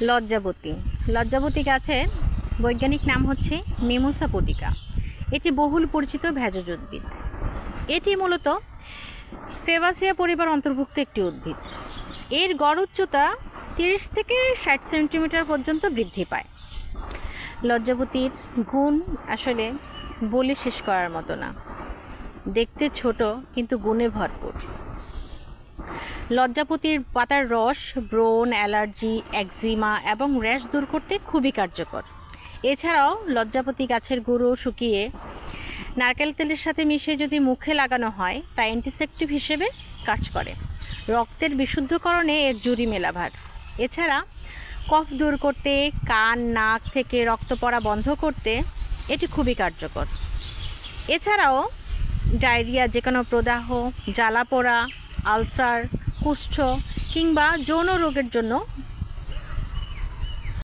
লজ্জাবতী। লজ্জাবতী গাছের বৈজ্ঞানিক নাম হচ্ছে মিমোসা পটিকা। এটি বহুল পরিচিত ভেষজ উদ্ভিদ। এটি মূলত ফেবাসিয়া পরিবার অন্তর্ভুক্ত একটি উদ্ভিদ। এর গড় উচ্চতা তিরিশ থেকে ষাট সেন্টিমিটার পর্যন্ত বৃদ্ধি পায়। লজ্জাবতীর গুণ আসলে বলে শেষ করার মতো না। দেখতে ছোট, কিন্তু গুণে ভরপুর। লজ্জাপতির পাতার রস, ব্রণ, অ্যালার্জি, একজিমা এবং র্যাশ দূর করতে খুবই কার্যকর। এছাড়াও লজ্জাপতি গাছের গুঁড়ো শুকিয়ে নারকেল তেলের সাথে মিশিয়ে যদি মুখে লাগানো হয়, তা অ্যান্টিসেপটিভ হিসেবে কাজ করে। রক্তের বিশুদ্ধকরণে এর জুরি মেলাভার। এছাড়া কফ দূর করতে, কান, নাক থেকে রক্ত পড়া বন্ধ করতে এটি খুবই কার্যকর। এছাড়াও ডায়রিয়া, যে কোনো প্রদাহ, জ্বালা পোড়া, আলসার কুষ্ঠ কিংবা যৌন রোগের জন্য